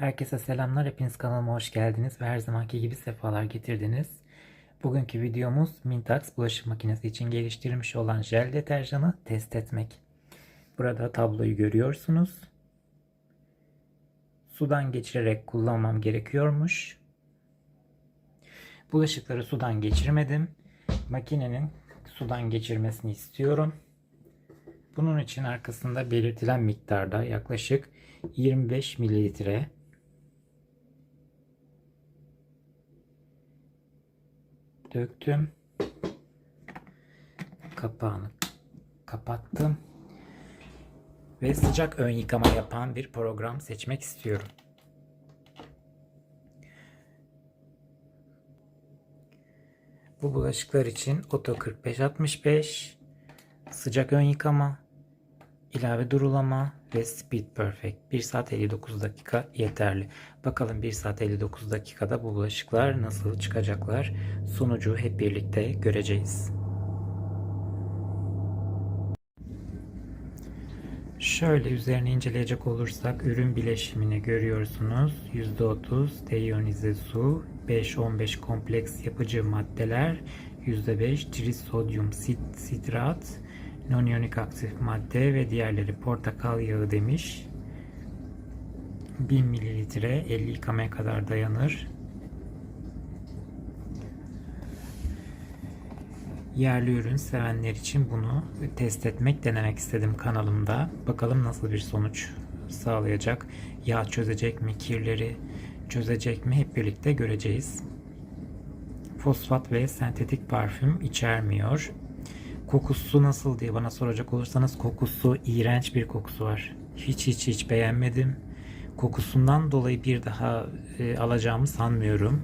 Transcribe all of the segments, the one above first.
Herkese selamlar. Hepiniz kanalıma hoş geldiniz ve her zamanki gibi sefalar getirdiniz. Bugünkü videomuz Mintax bulaşık makinesi için geliştirilmiş olan jel deterjanı test etmek. Burada tabloyu görüyorsunuz. Sudan geçirerek kullanmam gerekiyormuş. Bulaşıkları sudan geçirmedim. Makinenin sudan geçirmesini istiyorum. Bunun için arkasında belirtilen miktarda yaklaşık 25 mililitre döktüm. Kapağını kapattım. Ve sıcak ön yıkama yapan bir program seçmek istiyorum. Bu bulaşıklar için Oto 4565 sıcak ön yıkama, ilave durulama ve Speed Perfect 1 saat 59 dakika yeterli. Bakalım 1 saat 59 dakikada bu bulaşıklar nasıl çıkacaklar? Sonucu hep birlikte göreceğiz. Şöyle üzerine inceleyecek olursak ürün bileşimini görüyorsunuz. %30 deiyonize su, 5-15 kompleks yapıcı maddeler, %5 trisodyum sit- sitrat, noniyonik aktif madde ve diğerleri portakal yağı demiş. 1000 mililitre 50 yıkamaya kadar dayanır. Yerli ürün sevenler için bunu test etmek, denemek istedim kanalımda. Bakalım nasıl bir sonuç sağlayacak. Yağ çözecek mi, kirleri çözecek mi hep birlikte göreceğiz. Fosfat ve sentetik parfüm içermiyor. Kokusu nasıl diye bana soracak olursanız kokusu iğrenç bir kokusu var. Hiç hiç hiç beğenmedim. Kokusundan dolayı bir daha e, alacağımı sanmıyorum.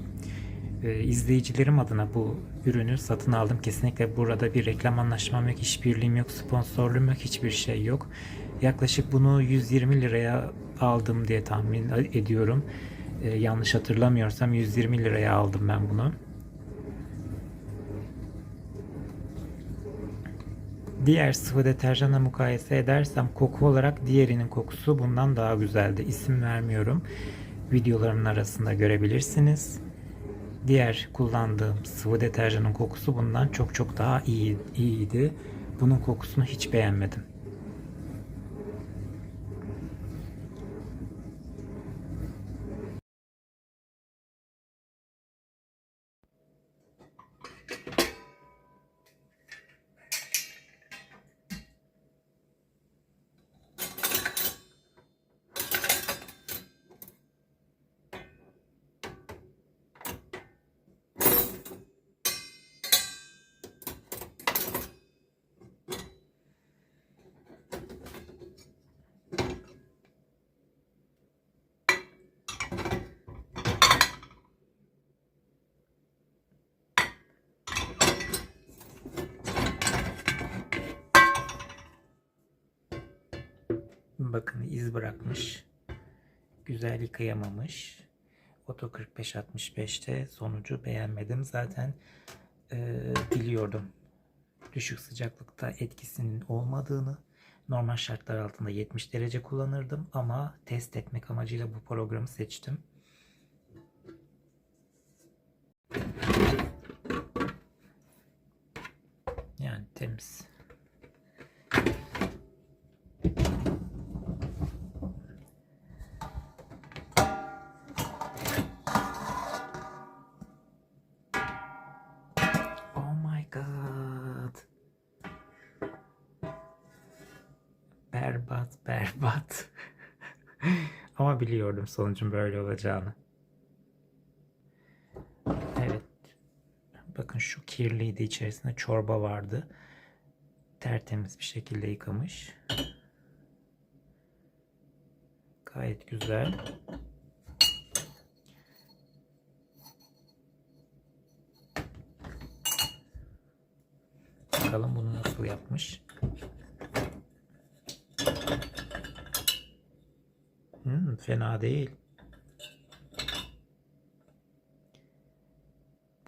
E, izleyicilerim adına bu ürünü satın aldım. Kesinlikle burada bir reklam anlaşmam yok, işbirliğim yok, sponsorluğum yok, hiçbir şey yok. Yaklaşık bunu 120 liraya aldım diye tahmin ediyorum. E, yanlış hatırlamıyorsam 120 liraya aldım ben bunu. Diğer sıvı deterjanla mukayese edersem koku olarak diğerinin kokusu bundan daha güzeldi. İsim vermiyorum. Videolarımın arasında görebilirsiniz. Diğer kullandığım sıvı deterjanın kokusu bundan çok çok daha iyi, iyiydi. Bunun kokusunu hiç beğenmedim. Bakın iz bırakmış. Güzel yıkayamamış. Oto 45-65'te sonucu beğenmedim. Zaten e, biliyordum. Düşük sıcaklıkta etkisinin olmadığını. Normal şartlar altında 70 derece kullanırdım ama test etmek amacıyla bu programı seçtim. Biliyordum sonucun böyle olacağını. Evet. Bakın şu kirliydi içerisinde çorba vardı. Tertemiz bir şekilde yıkamış. Gayet güzel. Bakalım bunu nasıl yapmış. Hmm, fena değil.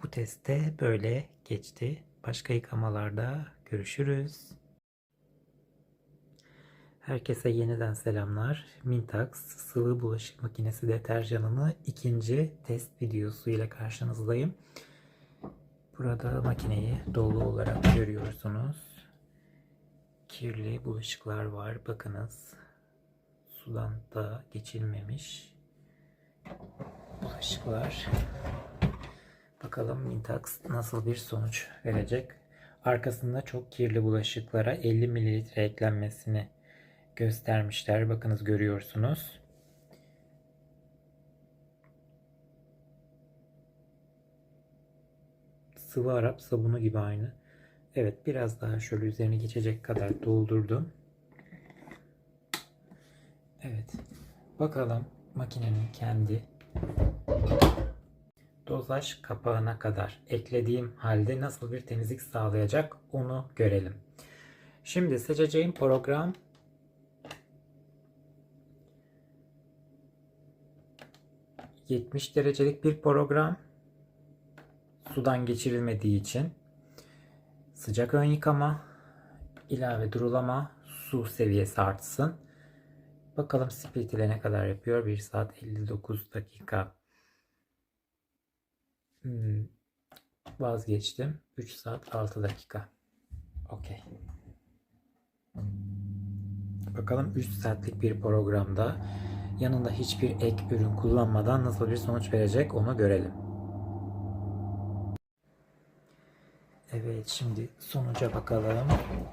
Bu testte böyle geçti. Başka yıkamalarda görüşürüz. Herkese yeniden selamlar. Mintax sıvı bulaşık makinesi deterjanını ikinci test videosu ile karşınızdayım. Burada makineyi dolu olarak görüyorsunuz. Kirli bulaşıklar var. Bakınız. Sudan da geçilmemiş bulaşıklar. Bakalım Mintax nasıl bir sonuç verecek. Arkasında çok kirli bulaşıklara 50 mililitre eklenmesini göstermişler. Bakınız görüyorsunuz. Sıvı Arap sabunu gibi aynı. Evet biraz daha şöyle üzerine geçecek kadar doldurdum. Evet. Bakalım makinenin kendi dozaj kapağına kadar eklediğim halde nasıl bir temizlik sağlayacak onu görelim. Şimdi seçeceğim program ...70 derecelik bir program... ...sudan geçirilmediği için... ...sıcak ön yıkama... ...ilave durulama... ...su seviyesi artsın... ...bakalım speed ile ne kadar yapıyor... ...1 saat 59 dakika... Hmm, vazgeçtim. 3 saat 6 dakika. Okey. Bakalım 3 saatlik bir programda yanında hiçbir ek ürün kullanmadan nasıl bir sonuç verecek onu görelim. Evet şimdi sonuca bakalım.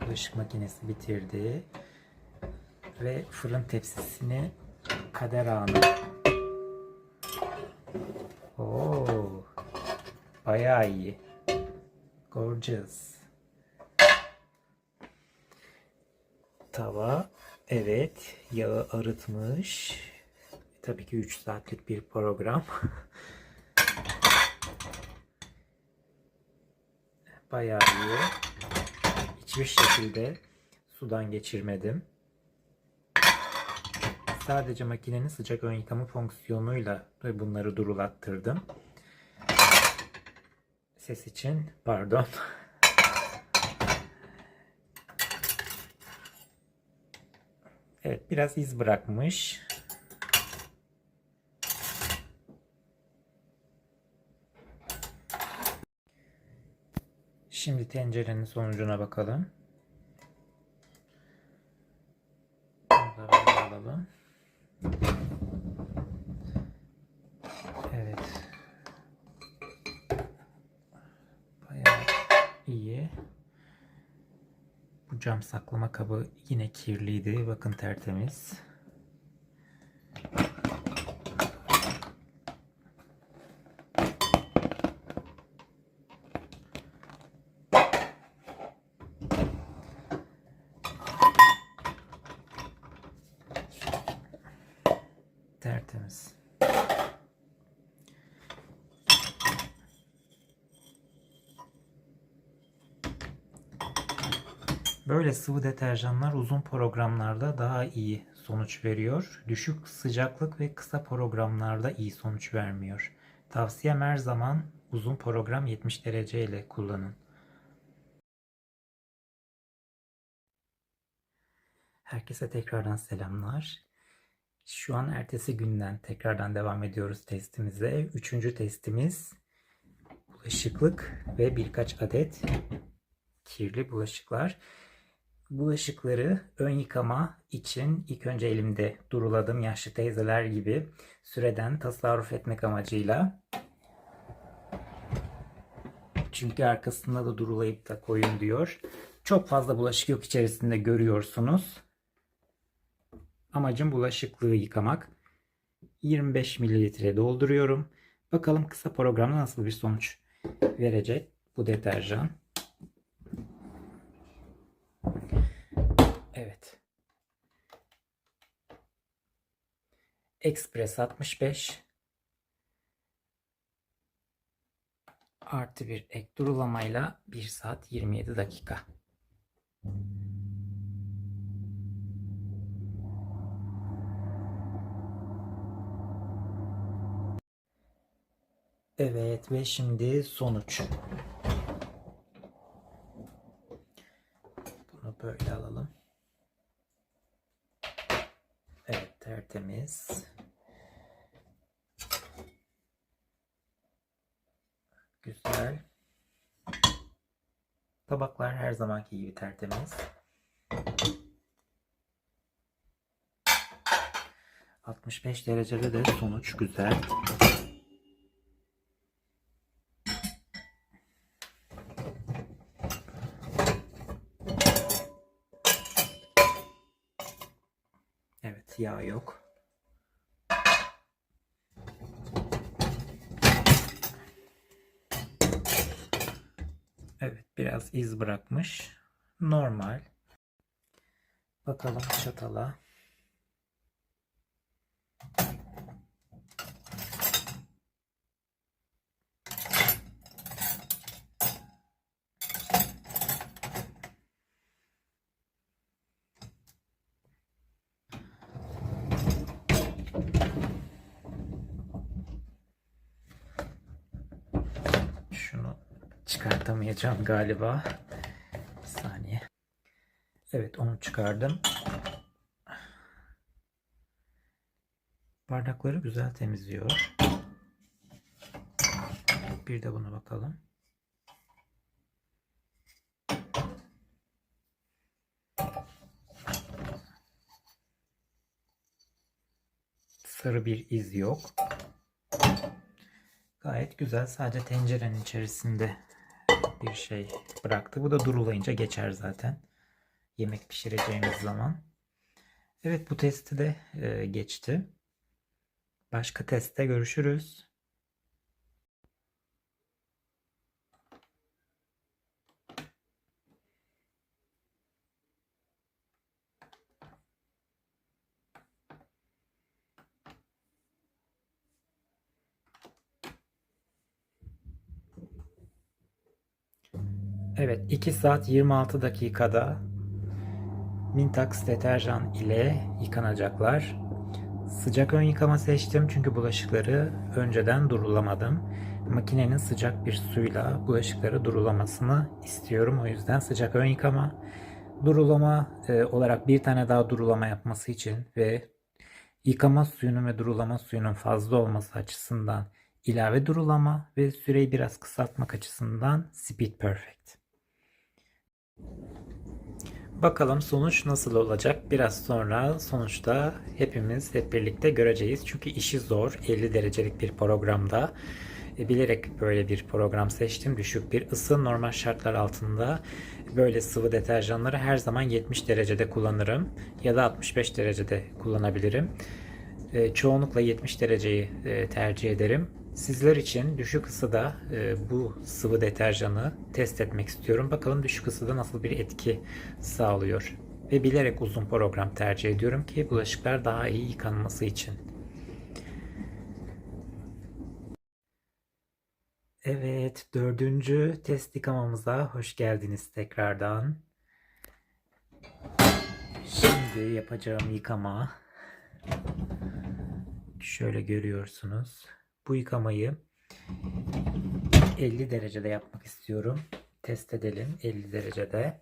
Bulaşık makinesi bitirdi. Ve fırın tepsisini kader anı. Oo. Bayağı iyi. Gorgeous. Tava. Evet. Yağı arıtmış. Tabii ki 3 saatlik bir program. Bayağı iyi. Hiçbir şekilde sudan geçirmedim. Sadece makinenin sıcak ön yıkama fonksiyonuyla bunları durulattırdım. Ses için pardon. Evet biraz iz bırakmış. Şimdi tencerenin sonucuna bakalım. Bunu da alalım. Evet. Bayağı iyi. Bu cam saklama kabı yine kirliydi. Bakın tertemiz. Tertemiz. Böyle sıvı deterjanlar uzun programlarda daha iyi sonuç veriyor. Düşük sıcaklık ve kısa programlarda iyi sonuç vermiyor. Tavsiyem her zaman uzun program 70 derece ile kullanın. Herkese tekrardan selamlar. Şu an ertesi günden tekrardan devam ediyoruz testimize. Üçüncü testimiz bulaşıklık ve birkaç adet kirli bulaşıklar. Bulaşıkları ön yıkama için ilk önce elimde duruladım yaşlı teyzeler gibi süreden tasarruf etmek amacıyla. Çünkü arkasında da durulayıp da koyun diyor. Çok fazla bulaşık yok içerisinde görüyorsunuz. Amacım bulaşıklığı yıkamak. 25 mililitre dolduruyorum. Bakalım kısa programda nasıl bir sonuç verecek bu deterjan. Evet. Express 65 artı bir ek durulamayla 1 saat 27 dakika. Evet ve şimdi sonuç. Bunu böyle alalım. Tertemiz. Güzel. Tabaklar her zamanki gibi tertemiz. 65 derecede de sonuç güzel. Evet, yağ yok. Evet, biraz iz bırakmış. Normal. Bakalım çatala. Şunu çıkartamayacağım galiba. Bir saniye. Evet onu çıkardım. Bardakları güzel temizliyor. Bir de buna bakalım. Sarı bir iz yok. Gayet güzel. Sadece tencerenin içerisinde bir şey bıraktı. Bu da durulayınca geçer zaten. Yemek pişireceğimiz zaman. Evet bu testi de e, geçti. Başka testte görüşürüz. Evet 2 saat 26 dakikada Mintax deterjan ile yıkanacaklar. Sıcak ön yıkama seçtim çünkü bulaşıkları önceden durulamadım. Makinenin sıcak bir suyla bulaşıkları durulamasını istiyorum. O yüzden sıcak ön yıkama. Durulama e, olarak bir tane daha durulama yapması için ve yıkama suyunun ve durulama suyunun fazla olması açısından ilave durulama ve süreyi biraz kısaltmak açısından Speed Perfect. Bakalım sonuç nasıl olacak? Biraz sonra sonuçta hepimiz hep birlikte göreceğiz. Çünkü işi zor. 50 derecelik bir programda. E, bilerek böyle bir program seçtim. Düşük bir ısı normal şartlar altında böyle sıvı deterjanları her zaman 70 derecede kullanırım. Ya da 65 derecede kullanabilirim. E, çoğunlukla 70 dereceyi e, tercih ederim. Sizler için düşük ısıda e, bu sıvı deterjanı test etmek istiyorum. Bakalım düşük ısıda nasıl bir etki sağlıyor. Ve bilerek uzun program tercih ediyorum ki bulaşıklar daha iyi yıkanması için. Evet, dördüncü test yıkamamıza hoş geldiniz tekrardan. Şimdi yapacağım yıkama şöyle görüyorsunuz. Bu yıkamayı 50 derecede yapmak istiyorum. Test edelim 50 derecede.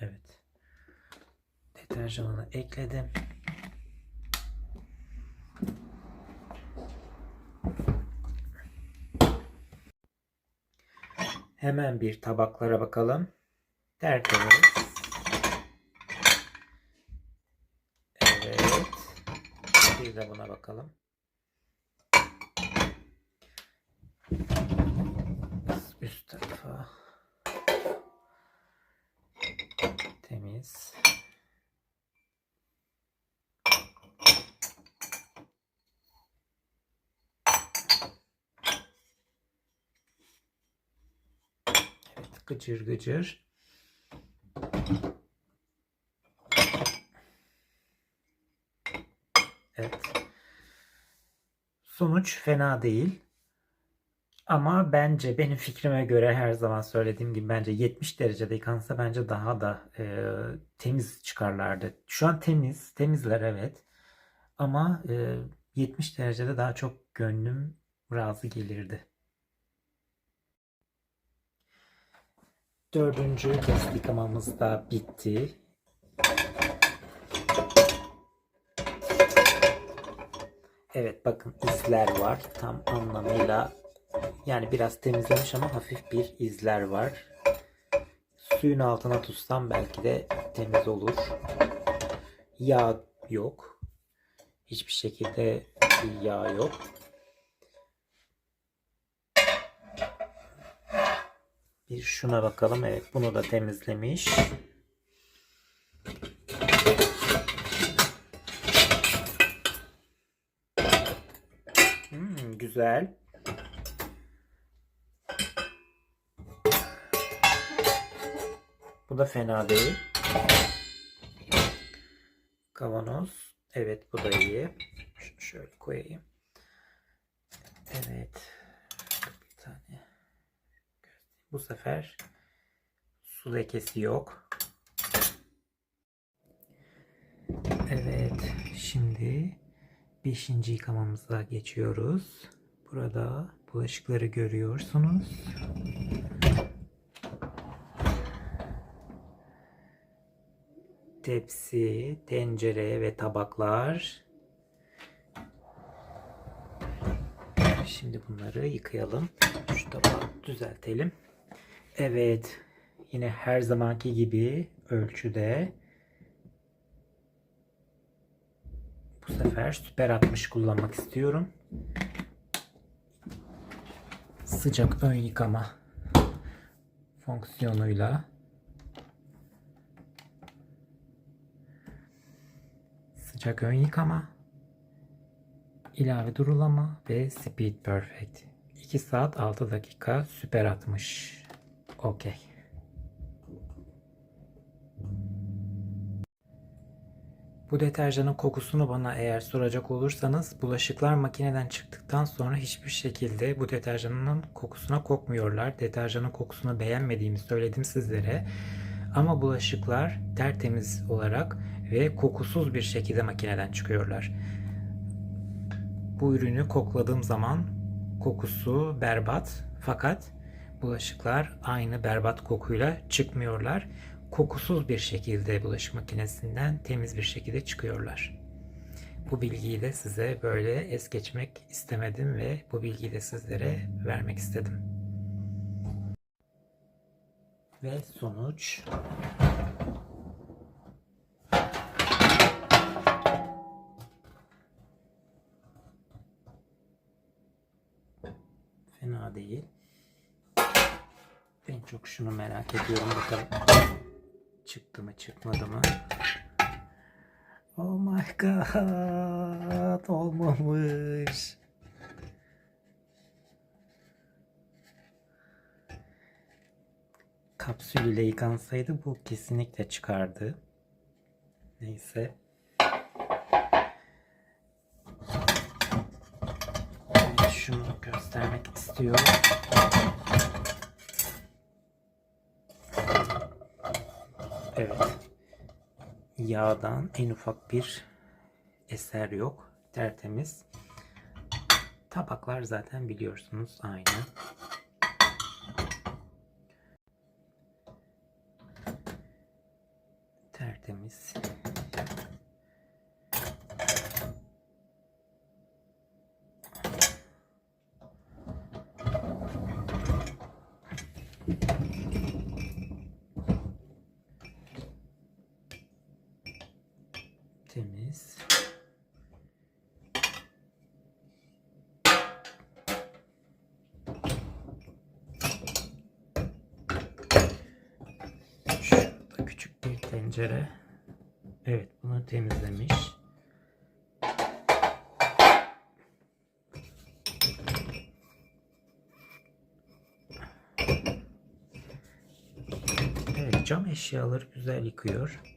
Evet. Deterjanını ekledim. Hemen bir tabaklara bakalım. Tertemiz. Evet. Bir de buna bakalım. Üst tarafa. Temiz. Evet, gıcır gıcır. Evet. Sonuç fena değil. Ama bence benim fikrime göre her zaman söylediğim gibi bence 70 derecede yıkansa bence daha da e, temiz çıkarlardı. Şu an temiz, temizler evet. Ama e, 70 derecede daha çok gönlüm razı gelirdi. Dördüncü test yıkamamız da bitti. Evet bakın izler var. Tam anlamıyla yani biraz temizlemiş ama hafif bir izler var. Suyun altına tutsam belki de temiz olur. Yağ yok. Hiçbir şekilde bir yağ yok. Bir şuna bakalım. Evet bunu da temizlemiş. Hmm, güzel. Bu da fena değil. Kavanoz. Evet bu da iyi. Şunu şöyle koyayım. Evet. Bir tane. Bu sefer su lekesi yok. Evet. Şimdi beşinci yıkamamıza geçiyoruz. Burada bulaşıkları görüyorsunuz. Tepsi, tencere ve tabaklar. Şimdi bunları yıkayalım. Şu tabağı düzeltelim. Evet. Yine her zamanki gibi ölçüde bu sefer süper 60 kullanmak istiyorum. Sıcak ön yıkama fonksiyonuyla. Sıcak ön yıkama ilave durulama ve speed perfect. 2 saat 6 dakika süper 60 okey Bu deterjanın kokusunu bana eğer soracak olursanız bulaşıklar makineden çıktıktan sonra hiçbir şekilde bu deterjanın kokusuna kokmuyorlar. Deterjanın kokusunu beğenmediğimi söyledim sizlere. Ama bulaşıklar tertemiz olarak ve kokusuz bir şekilde makineden çıkıyorlar. Bu ürünü kokladığım zaman kokusu berbat fakat bulaşıklar aynı berbat kokuyla çıkmıyorlar. Kokusuz bir şekilde bulaşık makinesinden temiz bir şekilde çıkıyorlar. Bu bilgiyi de size böyle es geçmek istemedim ve bu bilgiyi de sizlere vermek istedim. Ve sonuç fena değil. En çok şunu merak ediyorum bakalım çıktı mı çıkmadı mı? Oh my god olmamış. Kapsül ile yıkansaydı bu kesinlikle çıkardı. Neyse. Şunu göstermek istiyorum. Evet. Yağdan en ufak bir eser yok. Tertemiz. Tabaklar zaten biliyorsunuz aynı. Tertemiz. Temiz. Şurada küçük bir tencere. Evet bunu temizlemiş. Evet cam eşyaları güzel yıkıyor.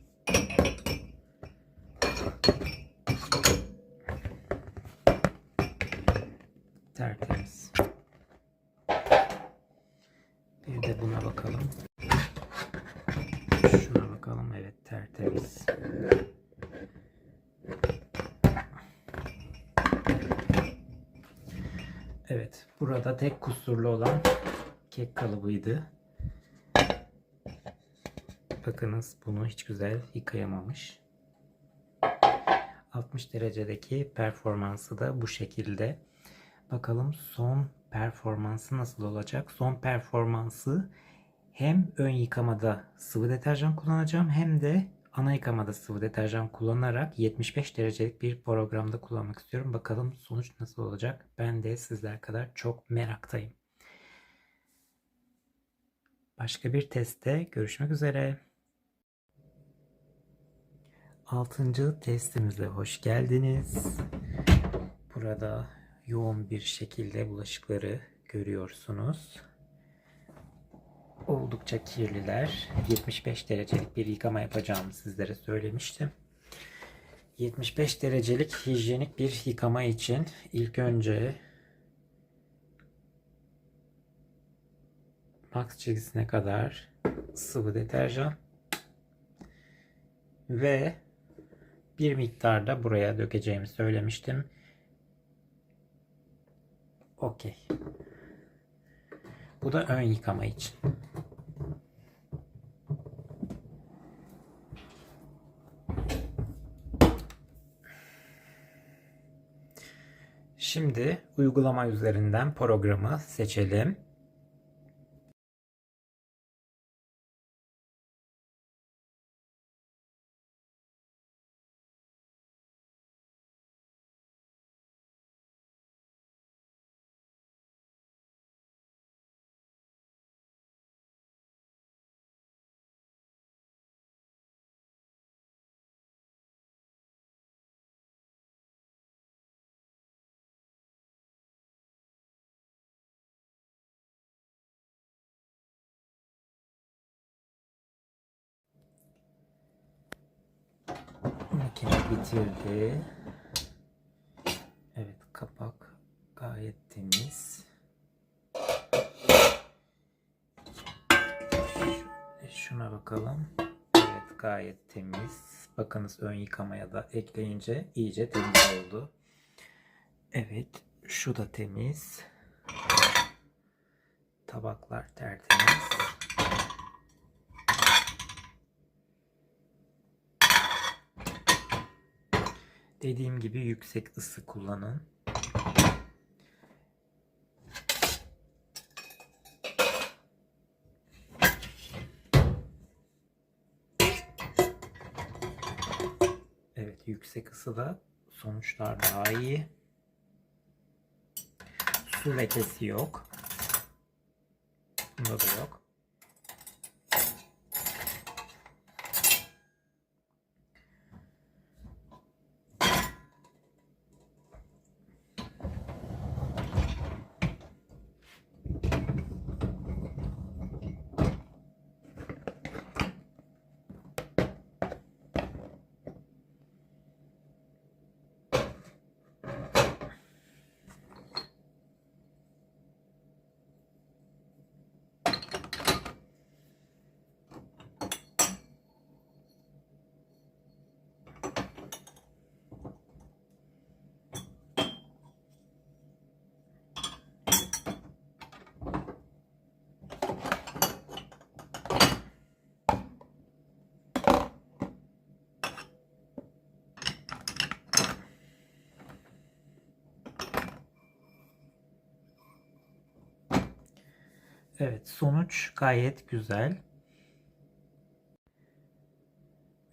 Evet. Burada tek kusurlu olan kek kalıbıydı. Bakınız bunu hiç güzel yıkayamamış. 60 derecedeki performansı da bu şekilde. Bakalım son performansı nasıl olacak? Son performansı hem ön yıkamada sıvı deterjan kullanacağım hem de ana yıkamada sıvı deterjan kullanarak 75 derecelik bir programda kullanmak istiyorum. Bakalım sonuç nasıl olacak? Ben de sizler kadar çok meraktayım. Başka bir testte görüşmek üzere. Altıncı testimize hoş geldiniz. Burada yoğun bir şekilde bulaşıkları görüyorsunuz. Oldukça kirliler. 75 derecelik bir yıkama yapacağımı sizlere söylemiştim. 75 derecelik hijyenik bir yıkama için ilk önce max çizgisine kadar sıvı deterjan ve bir miktar da buraya dökeceğimi söylemiştim. Okey. Bu da ön yıkama için. Şimdi uygulama üzerinden programı seçelim. Bitirdi. Evet kapak gayet temiz. Şuna bakalım. Evet gayet temiz. Bakınız ön yıkamaya da ekleyince iyice temiz oldu. Evet şu da temiz. Tabaklar tertemiz. Dediğim gibi yüksek ısı kullanın. Evet yüksek ısıda sonuçlar daha iyi. Su lekesi yok. Bunda da yok. Evet sonuç gayet güzel.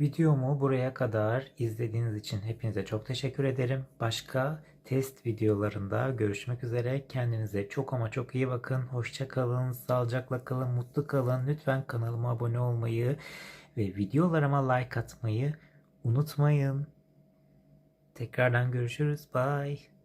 Videomu buraya kadar izlediğiniz için hepinize çok teşekkür ederim. Başka test videolarında görüşmek üzere. Kendinize çok ama çok iyi bakın. Hoşça kalın, sağlıcakla kalın, mutlu kalın. Lütfen kanalıma abone olmayı ve videolarıma like atmayı unutmayın. Tekrardan görüşürüz. Bye.